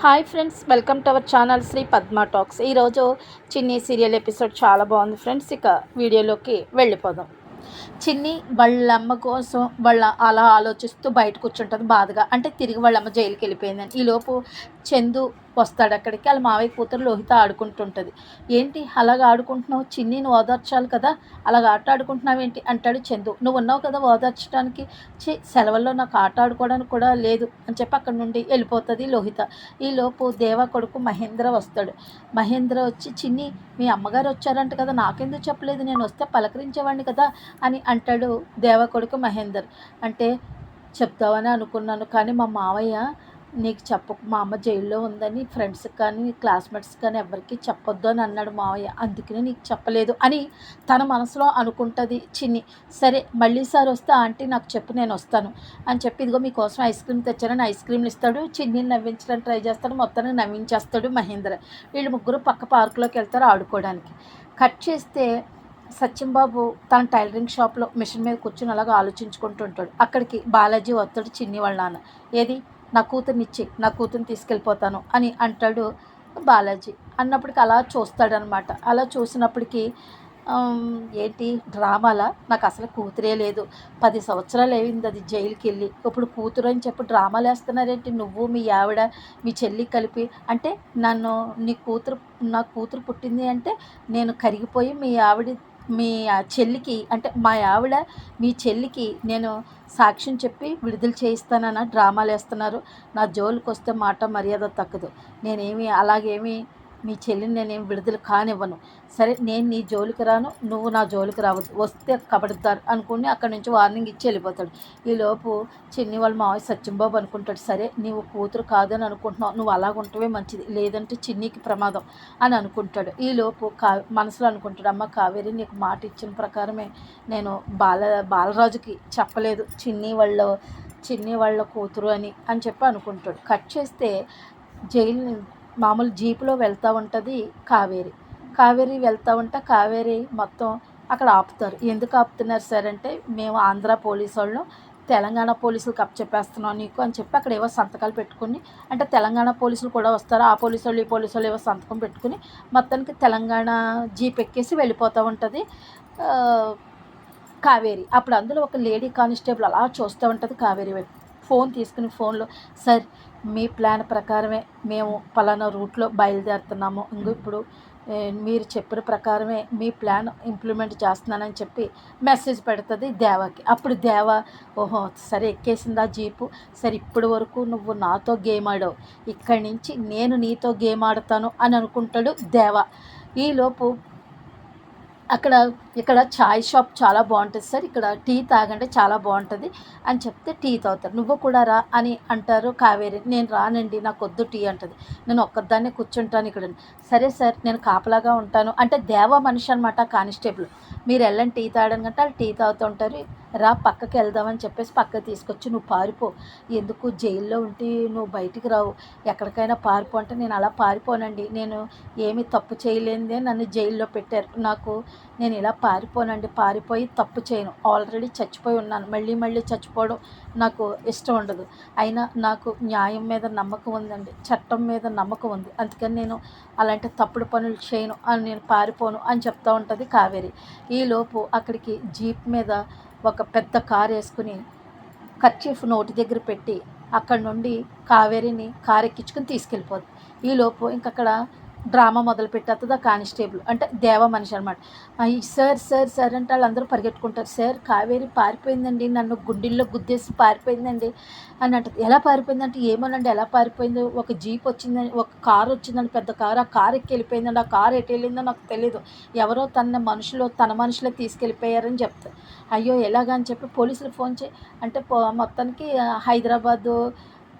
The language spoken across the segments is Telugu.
Hi friends welcome to our channel Shri Padma talks. ఈరోజు చిన్ని సీరియల్ ఎపిసోడ్ చాలా బాగుంది ఫ్రెండ్స్ ఇక వీడియోలోకి వెళ్ళిపోదాం. చిన్ని వాళ్ళ అమ్మ కోసం వాళ్ళ అలా ఆలోచిస్తూ బయట కూర్చుంటుంది బాధగా. అంటే తిరిగి వాళ్ళమ్మ జైలుకి వెళ్ళిపోయిందని ఈలోపు చందు వస్తాడు అక్కడికి. వాళ్ళ మావయ్య కూతురు లోహిత ఆడుకుంటుంటుంది. ఏంటి అలాగ ఆడుకుంటున్నావు? చిన్ని నువ్వు ఓదార్చాలి కదా. అలాగ ఆట ఆడుకుంటున్నావు ఏంటి? అంటాడు చందు. నువ్వు ఉన్నావు కదా ఓదార్చడానికి? చి సెలవుల్లో నాకు ఆట ఆడుకోవడానికి కూడా లేదు. అని చెప్పి అక్కడ నుండి వెళ్ళిపోతుంది లోహిత. ఈలోపు దేవ కొడుకు మహేంద్ర వస్తాడు. మహేంద్ర వచ్చి చిన్ని మీ అమ్మగారు వచ్చారంట కదా. నాకెందుకు చెప్పలేదు? నేను వస్తే పలకరించేవాడిని కదా అని అంటాడు దేవ కొడుకు మహేందర్. అంటే చెప్తావని అనుకున్నాను. కానీ మా మావయ్య నీకు చెప్ప మా అమ్మ జైల్లో ఉందని ఫ్రెండ్స్కి కానీ క్లాస్మేట్స్ కానీ ఎవరికి చెప్పొద్దు అని అన్నాడు మావయ్య. అందుకనే నీకు చెప్పలేదు అని తన మనసులో అనుకుంటుంది చిన్ని. సరే మళ్ళీ సార్ వస్తే ఆంటీ నాకు చెప్పు నేను వస్తాను. అని చెప్పి ఇదిగో మీకోసం ఐస్ క్రీమ్ తెచ్చానని ఐస్ క్రీమ్లు ఇస్తాడు. చిన్నిని నవ్వించడానికి ట్రై చేస్తాడు. మొత్తానికి నవ్వించేస్తాడు మహేంద్ర. వీళ్ళు ముగ్గురు పక్క పార్కులోకి వెళ్తారు ఆడుకోవడానికి. కట్ చేస్తే సత్యంబాబు తన టైలరింగ్ షాప్లో మిషన్ మీద కూర్చుని అలాగా ఆలోచించుకుంటూ ఉంటాడు. అక్కడికి బాలాజీ వస్తాడు చిన్ని వాళ్ళ నాన్న. ఏది? నా కూతుర్నిచ్చి నా కూతుర్ని తీసుకెళ్ళిపోతాను అని అంటాడు బాలాజీ. అన్నప్పటికి అలా చూస్తాడనమాట. అలా చూసినప్పటికీ ఏంటి డ్రామాలా? నాకు అసలు కూతురే లేదు. పది సంవత్సరాలు అయింది అది జైలుకి వెళ్ళి ఇప్పుడు కూతురు అని చెప్పి డ్రామాలు వేస్తున్నారేంటి నువ్వు మీ ఆవిడ మీ చెల్లి కలిపి? అంటే నన్ను నీ కూతురు నా కూతురు పుట్టింది అంటే నేను కరిగిపోయి మీ ఆవిడ మీ చెల్లికి అంటే మా ఆవిడ మీ చెల్లికి నేను సాక్ష్యం చెప్పి విడుదల చేయిస్తానన్న డ్రామాలు వేస్తున్నారు నా జోలికి వస్తే మాట మర్యాద తక్కదు నేనేమి అలాగేమి మీ చెల్లిని నేను విడుదల కానివ్వను. సరే నేను నీ జోలికి రాను నువ్వు నా జోలికి రావద్దు. వస్తే కబడతారు అనుకుని అక్కడి నుంచి వార్నింగ్ ఇచ్చి వెళ్ళిపోతాడు. ఈలోపు చిన్ని వాళ్ళ మావయ్య సత్యంబాబు అనుకుంటాడు సరే నీవు కూతురు కాదని అనుకుంటున్నావు నువ్వు అలాగ ఉంటవే మంచిది లేదంటే చిన్నికి ప్రమాదం అని అనుకుంటాడు. ఈలోపు కా మనసులో అనుకుంటాడు అమ్మ కావేరి నీకు మాట ఇచ్చిన ప్రకారమే నేను బాల బాలరాజుకి చెప్పలేదు చిన్ని వాళ్ళ చిన్ని వాళ్ళ కూతురు అని అని చెప్పి అనుకుంటాడు. కట్ చేస్తే జైలు మామూలు జీపులో వెళ్తూ ఉంటుంది కావేరి. కావేరి వెళ్తూ ఉంటే కావేరి మొత్తం అక్కడ ఆపుతారు. ఎందుకు ఆపుతున్నారు సార్ అంటే మేము ఆంధ్ర పోలీసు వాళ్ళు తెలంగాణ పోలీసులకు అప్పచెప్పేస్తున్నాం నీకు అని చెప్పి అక్కడ ఏవో సంతకాలు పెట్టుకుని అంటే తెలంగాణ పోలీసులు కూడా వస్తారు. ఆ పోలీసు వాళ్ళు ఈ పోలీసు వాళ్ళు ఏవో సంతకం పెట్టుకుని మొత్తానికి తెలంగాణ జీప్ ఎక్కేసి వెళ్ళిపోతూ ఉంటుంది. కావేరి. అప్పుడు అందులో ఒక లేడీ కానిస్టేబుల్ అలా చూస్తూ ఉంటుంది కావేరి ఫోన్ తీసుకుని ఫోన్లో సార్ మీ ప్లాన్ ప్రకారమే మేము పలానా రూట్లో బయలుదేరుతున్నాము. ఇంక ఇప్పుడు మీరు చెప్పిన ప్రకారమే మీ ప్లాన్ ఇంప్లిమెంట్ చేస్తున్నానని చెప్పి మెసేజ్ పెడుతుంది దేవాకి. అప్పుడు దేవ ఓహో సరే ఎక్కేసిందా జీపు? సరే ఇప్పటి వరకు నువ్వు నాతో గేమ్ ఆడావు. ఇక్కడి నుంచి నేను నీతో గేమ్ ఆడతాను అని అనుకుంటాడు దేవ. ఈలోపు అక్కడ ఇక్కడ చాయ్ షాప్ చాలా బాగుంటుంది సార్. ఇక్కడ టీ తాగంటే చాలా బాగుంటుంది. అని చెప్తే టీ తాగుతారు. నువ్వు కూడా రా అని అంటారు కావేరి. నేను రానండి నాకు వద్దు టీ అంటది. నేను ఒక్కదాన్నే కూర్చుంటాను ఇక్కడ. సరే సార్ నేను కాపలాగా ఉంటాను. అంటే దేవ మనిషి అనమాట కానిస్టేబుల్. మీరు వెళ్ళండి టీ తాగడానికి అంటే వాళ్ళు టీ తాగుతూ ఉంటారు. రా పక్కకి వెళ్దామని చెప్పేసి పక్కకి తీసుకొచ్చి నువ్వు పారిపో. ఎందుకు జైల్లో ఉంటే నువ్వు బయటికి రావు. ఎక్కడికైనా పారిపో అంటే నేను అలా పారిపోనండి. నేను ఏమీ తప్పు చేయలేనిదే నన్ను జైల్లో పెట్టారు. నాకు నేను ఇలా పారిపోనండి. పారిపోయి తప్పు చేయను. ఆల్రెడీ చచ్చిపోయి ఉన్నాను. మళ్ళీ మళ్ళీ చచ్చిపోవడం నాకు ఇష్టం ఉండదు. అయినా నాకు న్యాయం మీద నమ్మకం ఉందండి. చట్టం మీద నమ్మకం ఉంది. అందుకని నేను అలాంటి తప్పుడు పనులు చేయను. అని నేను పారిపోను అని చెప్తూ ఉంటుంది కావేరి. ఈలోపు అక్కడికి జీప్ మీద ఒక పెద్ద కార్ వేసుకుని కర్చీఫ్ నోటి దగ్గర పెట్టి అక్కడ నుండి కావేరిని కారు తీసుకెళ్ళిపోదు తీసుకెళ్ళిపోద్ది ఈలోపు ఇంకక్కడ డ్రామా మొదలు పెట్టేస్తుంది ఆ కానిస్టేబుల్. అంటే దేవ మనిషి అనమాట సార్ సార్ సార్ అంటే వాళ్ళందరూ పరిగెట్టుకుంటారు. సార్ కావేరి పారిపోయిందండి. నన్ను గుండెల్లో గుద్దేసి పారిపోయిందండి. అని అంటది. ఎలా పారిపోయిందంటే ఏమోనండి. ఎలా పారిపోయిందో? ఒక జీప్ వచ్చిందని ఒక కారు వచ్చిందని పెద్ద కారు. ఆ కారు ఎక్కి వెళ్ళిపోయిందండి. ఆ కారు ఎటు వెళ్ళిందో నాకు తెలియదు ఎవరో తన మనుషులు తన మనుషులే తీసుకెళ్ళిపోయారని చెప్తారు అయ్యో ఎలాగా? అని చెప్పి పోలీసులు ఫోన్ చేయి అంటే మొత్తానికి హైదరాబాదు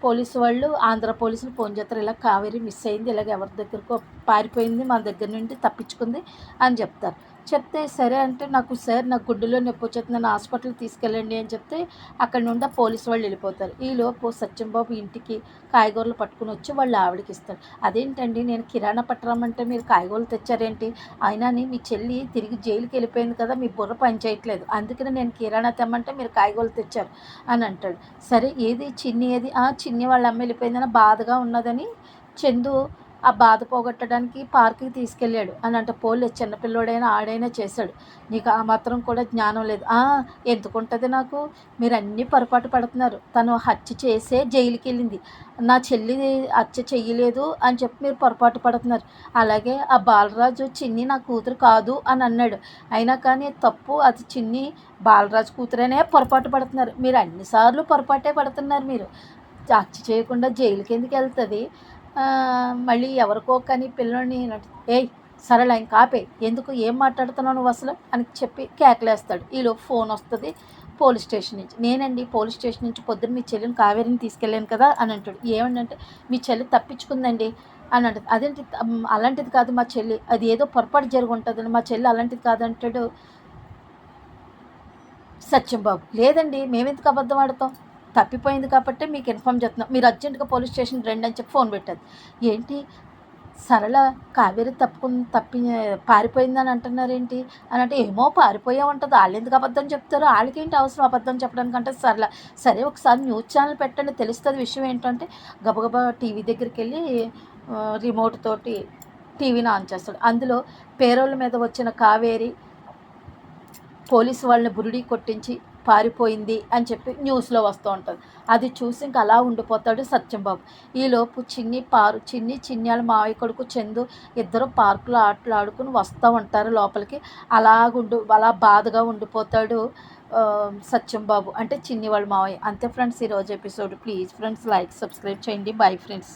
పోలీసు వాళ్ళు ఆంధ్ర పోలీసులు ఫోన్ చేస్తారు ఇలా కావేరి మిస్ అయింది ఇలాగ ఎవరి దగ్గరకో పారిపోయింది మన దగ్గర నుండి తప్పించుకుంది అని చెప్తారు. చెప్తే సరే అంటే నాకు సార్ నాకు గుడ్డులో నొప్పి వచ్చేది నన్ను హాస్పిటల్ తీసుకెళ్ళండి అని చెప్తే అక్కడ నుండి పోలీసు వాళ్ళు వెళ్ళిపోతారు. ఈలోపు సత్యంబాబు ఇంటికి కాయగూరలు పట్టుకుని వచ్చి వాళ్ళు ఆవిడకి ఇస్తాడు అదేంటండి నేను కిరాణా పట్టరమంటే మీరు కాయగూరలు తెచ్చారేంటి? అయినాని మీ చెల్లి తిరిగి జైలుకి వెళ్ళిపోయింది కదా మీ బుర్ర పని చేయట్లేదు. అందుకని నేను కిరాణా తెమ్మంటే మీరు కాయగూరలు తెచ్చారు అని అంటాడు. సరే ఏది చిన్ని ఏది? ఆ చిన్ని వాళ్ళ అమ్మ వెళ్ళిపోయిందని బాధగా ఉన్నదని చందు ఆ బాధ పోగొట్టడానికి పార్క్కి తీసుకెళ్ళాడు. అని అంటే పోలే చిన్నపిల్లోడైనా ఆడైనా చేశాడు. నీకు ఆ మాత్రం కూడా జ్ఞానం లేదు. ఎందుకు ఎందుకుంటుంది నాకు? మీరు అన్నీ పొరపాటు పడుతున్నారు. తను హత్య చేసే జైలుకి వెళ్ళింది నా చెల్లి హత్య చెయ్యలేదు అని చెప్పి మీరు పొరపాటు పడుతున్నారు. అలాగే ఆ బాలరాజు చిన్ని నా కూతురు కాదు అని అన్నాడు. అయినా కానీ తప్పు అది చిన్ని బాలరాజు కూతురనే పొరపాటు పడుతున్నారు. మీరు అన్నిసార్లు పొరపాటే పడుతున్నారు మీరు. హత్య చేయకుండా జైలుకి ఎందుకు వెళ్తుంది? మళ్ళీ ఎవరికో కానీ పిల్లోని ఏయ్ సరళ ఇంకా ఆపే ఎందుకు? ఏం మాట్లాడుతున్నావు నువ్వు అసలు? అని చెప్పి కేకలేస్తాడు. ఈలో ఫోన్ వస్తుంది పోలీస్ స్టేషన్ నుంచి. నేనండి పోలీస్ స్టేషన్ నుంచి పొద్దున్న మీ చెల్లిని కావేరిని తీసుకెళ్ళాను కదా అని అంటాడు. ఏమంటే మీ చెల్లి తప్పించుకుందండి అని అంటది. అదేంటి అలాంటిది కాదు మా చెల్లి. అది ఏదో పొరపాటు జరిగి ఉంటుందండి మా చెల్లి అలాంటిది కాదంటాడు సత్యం బాబు లేదండి మేమెందుకు అబద్ధం ఆడతాం? తప్పిపోయింది కాబట్టి మీకు ఇన్ఫామ్ చేస్తున్నాం. మీరు అర్జెంటుగా పోలీస్ స్టేషన్ రండి అని చెప్పి ఫోన్ పెట్టారు. ఏంటి? సరళ కావేరి తప్పుకుని తప్పి పారిపోయిందని అంటున్నారేంటి? అని అంటే ఏమో పారిపోయే ఉంటుంది. వాళ్ళు ఎందుకు అబద్ధం చెప్తారు? వాళ్ళకి ఏంటి అవసరం అబద్ధం చెప్పడానికి అంటే సరళ. సరే ఒకసారి న్యూస్ ఛానల్ పెట్టండి. తెలుస్తుంది విషయం ఏంటంటే గబగబా టీవీ దగ్గరికి వెళ్ళి రిమోట్ తోటి టీవీని ఆన్ చేస్తాడు. అందులో పేరోళ్ళ మీద వచ్చిన కావేరి పోలీసు వాళ్ళని బురుడి కొట్టించి పారిపోయింది అని చెప్పి న్యూస్లో వస్తూ ఉంటుంది. అది చూసి ఇంక అలా ఉండిపోతాడు సత్యంబాబు. ఈలోపు చిన్ని పారు చిన్ని చిన్యాల మావయ్య కొడుకు చందు ఇద్దరు పార్కులో ఆటలు ఆడుకుని వస్తూ ఉంటారు లోపలికి. అలాగుండు అలా బాధగా ఉండిపోతాడు సత్యంబాబు. అంటే చిన్ని వాళ్ళ మావయ్య. అంతే ఫ్రెండ్స్ ఈరోజు episode. Please friends like subscribe చేయండి. Bye friends.